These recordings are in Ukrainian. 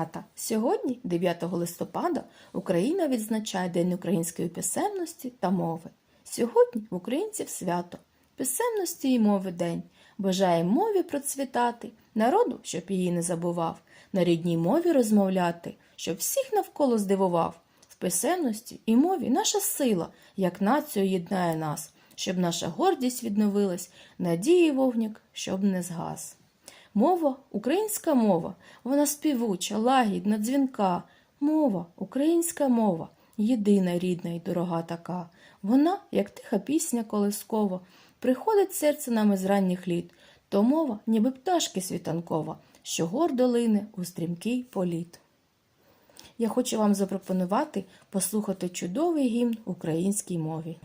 малята! Сьогодні, 9 листопада, Україна відзначає День української писемності та мови. Сьогодні в українців свято писемності і мови день. Бажає мові процвітати, народу, щоб її не забував, на рідній мові розмовляти, щоб всіх навколо здивував. В писемності і мові наша сила, як націю єднає нас, щоб наша гордість відновилась, надії вогник, щоб не згас. Мова українська мова, вона співуча, лагідна, дзвінка. Мова, українська мова, єдина рідна і дорога така. Вона, як тиха пісня колискова, приходить серце нам із ранніх літ, то мова, ніби пташки світанкова, що гордо лине у стрімкий політ. Я хочу вам запропонувати послухати чудовий гімн українській мові.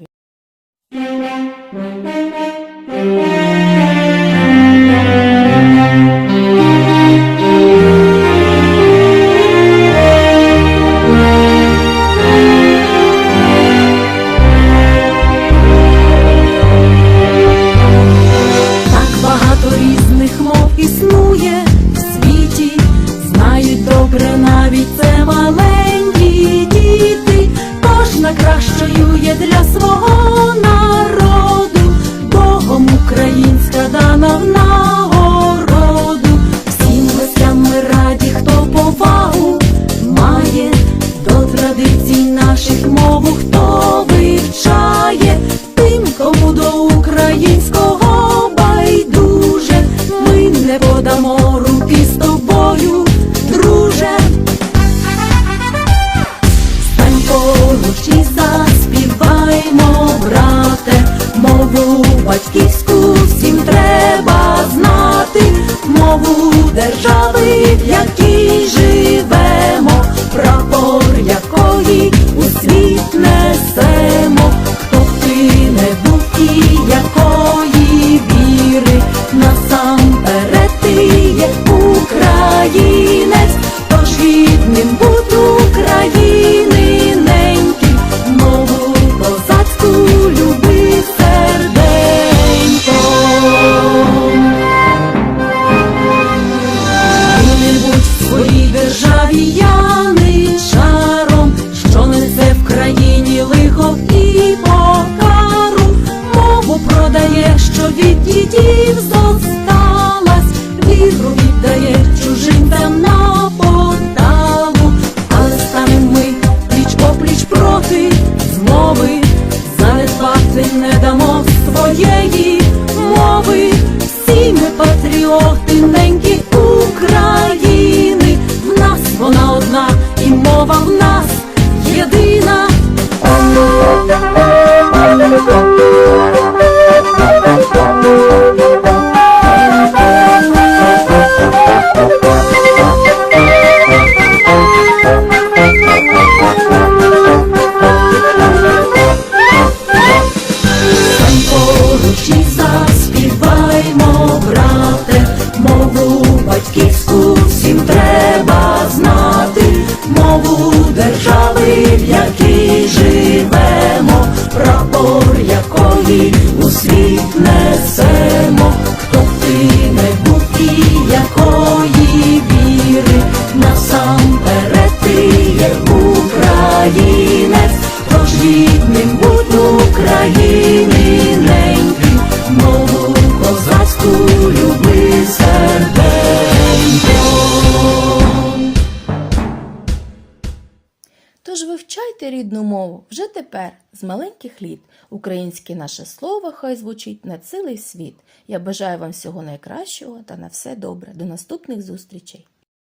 Наших мову, хто вивчає тим, кому до українського байдуже, ми не подамо руки з тобою, друже. Стань поруч і заспіваймо, брате, мову батьківську you. Вивчайте рідну мову вже тепер, з маленьких літ. Українське наше слово хай звучить на цілий світ. Я бажаю вам всього найкращого та на все добре. До наступних зустрічей!